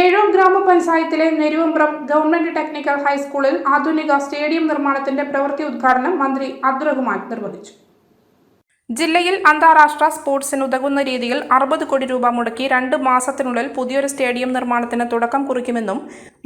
ഏഴോം ഗ്രാമപഞ്ചായത്തിലെ Neruvambram government technical ഹൈസ്കൂളിൽ ആധുനിക സ്റ്റേഡിയം നിർമ്മാണത്തിന്റെ പ്രവൃത്തി ഉദ്ഘാടനം മന്ത്രി അബ്ദുറഹ്മാൻ നിർവഹിച്ചു. ജില്ലയിൽ അന്താരാഷ്ട്ര സ്പോർട്സിന് ഉതകുന്ന രീതിയിൽ അറുപത് കോടി രൂപ മുടക്കി രണ്ട് മാസത്തിനുള്ളിൽ പുതിയൊരു സ്റ്റേഡിയം നിർമ്മാണത്തിന് തുടക്കം കുറിക്കുമെന്നും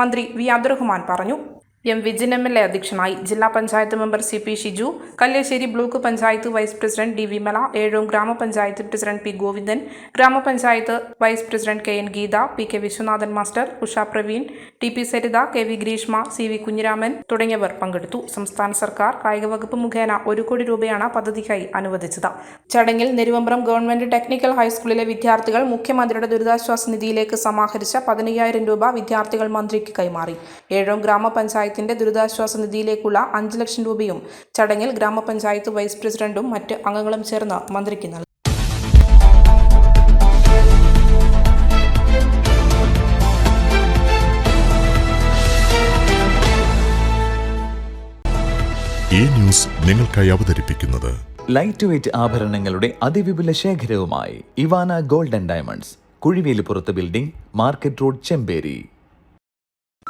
മന്ത്രി വി അബ്ദുറഹ്മാൻ പറഞ്ഞു. M Vijin M L A അധ്യക്ഷനായി ജില്ലാ panchayat member C P Shiju Kalliasseri block panchayat vice president D Vimala Ezhome ഗ്രാമപഞ്ചായത്ത് പ്രസിഡന്റ് പി ഗോവിന്ദൻ ഗ്രാമപഞ്ചായത്ത് vice president K N Geetha P K Viswanathan master Usha Praveen T P Saritha K V Greeshma C V Kunhiraman തുടങ്ങിയവർ പങ്കെടുത്തു. സംസ്ഥാന സർക്കാർ കായിക വകുപ്പ് മുഖേന ഒരു കോടി രൂപയാണ് പദ്ധതിക്കായി അനുവദിച്ചത്. ചടങ്ങിൽ നെരുവമ്പ്രം ഗവൺമെന്റ് ടെക്നിക്കൽ ഹൈസ്കൂളിലെ വിദ്യാർത്ഥികൾ മുഖ്യമന്ത്രിയുടെ ദുരിതാശ്വാസ നിധിയിലേക്ക് സമാഹരിച്ച പതിനയ്യായിരം രൂപ വിദ്യാർത്ഥികൾ മന്ത്രിക്ക് കൈമാറി. ഏഴോം ഗ്രാമപഞ്ചായത്തിന്റെ ദുരിതാശ്വാസ നിധിയിലേക്കുള്ള അഞ്ച് ലക്ഷം രൂപയും ചടങ്ങിൽ ഗ്രാമപഞ്ചായത്ത് വൈസ് പ്രസിഡന്റും മറ്റ് അംഗങ്ങളും ചേർന്ന് മന്ത്രിക്ക് നൽകി. ഈ ന്യൂസ് നിങ്ങൾക്കായി അവതരിപ്പിക്കുന്നത് ലൈറ്റ് വെയ്റ്റ് ആഭരണങ്ങളുടെ അതിവിപുല ശേഖരവുമായി Ivana golden diamonds കുഴിവേലിപ്പുറത്ത് building market road Chemperi